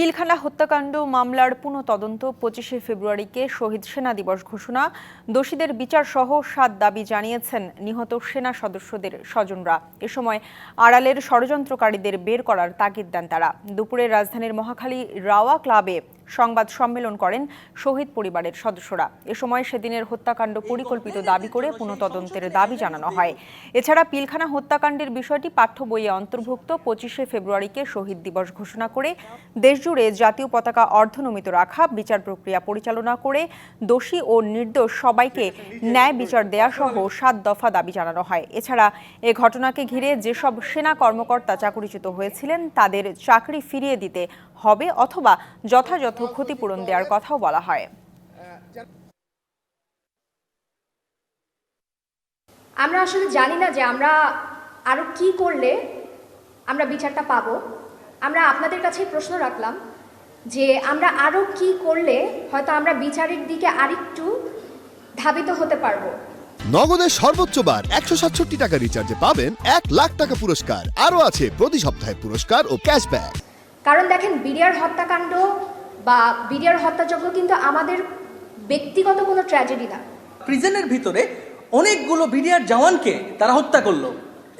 পিলখানা হত্যাকাণ্ড মামলার পুনঃ তদন্ত পঁচিশে ফেব্রুয়ারিকে শহীদ সেনা দিবস ঘোষণা। দোষীদের বিচার সহ সাত দাবি জানিয়েছেন নিহত সেনা সদস্যদের স্বজনরা। এ সময় আড়ালের ষড়যন্ত্রকারীদের বের করার তাগিদ দেন তারা। দুপুরে রাজধানীর মহাখালী রাওয়া ক্লাবে সংবাদ সম্মেলন করেন শহীদ পরিবারের সদস্যরা। এ সময় সেদিনের হত্যাকাণ্ড পরিকল্পিত দাবি করে পুনঃতদন্তের দাবি জানানো হয়। এছাড়া পিলখানা হত্যাকাণ্ডের বিষয়টি পাঠ্য বইয়ে অন্তর্ভুক্ত পঁচিশে ফেব্রুয়ারিকে শহীদ দিবস ঘোষণা করে, দেশজুড়ে জাতীয় পতাকা অর্ধনমিত রাখা, বিচার প্রক্রিয়া পরিচালনা করে, দোষী ও নির্দোষ সবাইকে ন্যায় বিচার দেয়া সহ সাত দফা দাবি জানানো হয়। এছাড়া এ ঘটনাকে ঘিরে যেসব সেনা কর্মকর্তা চাকরিচ্যুত হয়েছিলেন, তাদের চাকরি ফিরিয়ে দিতে হবে অথবা যথাযথ ক্ষতিপূরণ দেওয়ার কথাও বলা হয়। আমরা আসলে জানি না যে আমরা আরও কি করলে আমরা বিচারটা পাবো। আমরা আপনাদের কাছে প্রশ্ন রাখলাম যে আমরা আরও কি করলে হয়তো আমরা বিচারের দিকে আরেকটু ধাবিত হতে পারব। নগদের সর্বোচ্চ বার একশো সাতষট্টি টাকা রিচার্জে পাবেন এক লাখ টাকা পুরস্কার। আরও আছে প্রতি সপ্তাহে পুরস্কার ও ক্যাশব্যাক কারণ দেখেন বিডিআর হত্যাকাণ্ড বা বিডিআর হত্যাযজ্ঞ কিন্তু আমাদের ব্যক্তিগত কোনো ট্র্যাজেডি না। প্রিজনের ভিতরে অনেকগুলো বিডিআর জওয়ানকে তারা হত্যা করল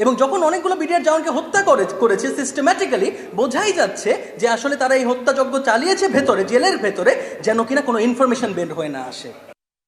এবং যখন অনেকগুলো বিডিআর জওয়ানকে হত্যা করে, করেছে সিস্টেম্যাটিক্যালি বোঝাই যাচ্ছে যে আসলে তারা এই হত্যাযজ্ঞ চালিয়েছে ভেতরে, জেলের ভেতরে, যেন কিনা কোনো ইনফরমেশন বের হয়ে না আসে।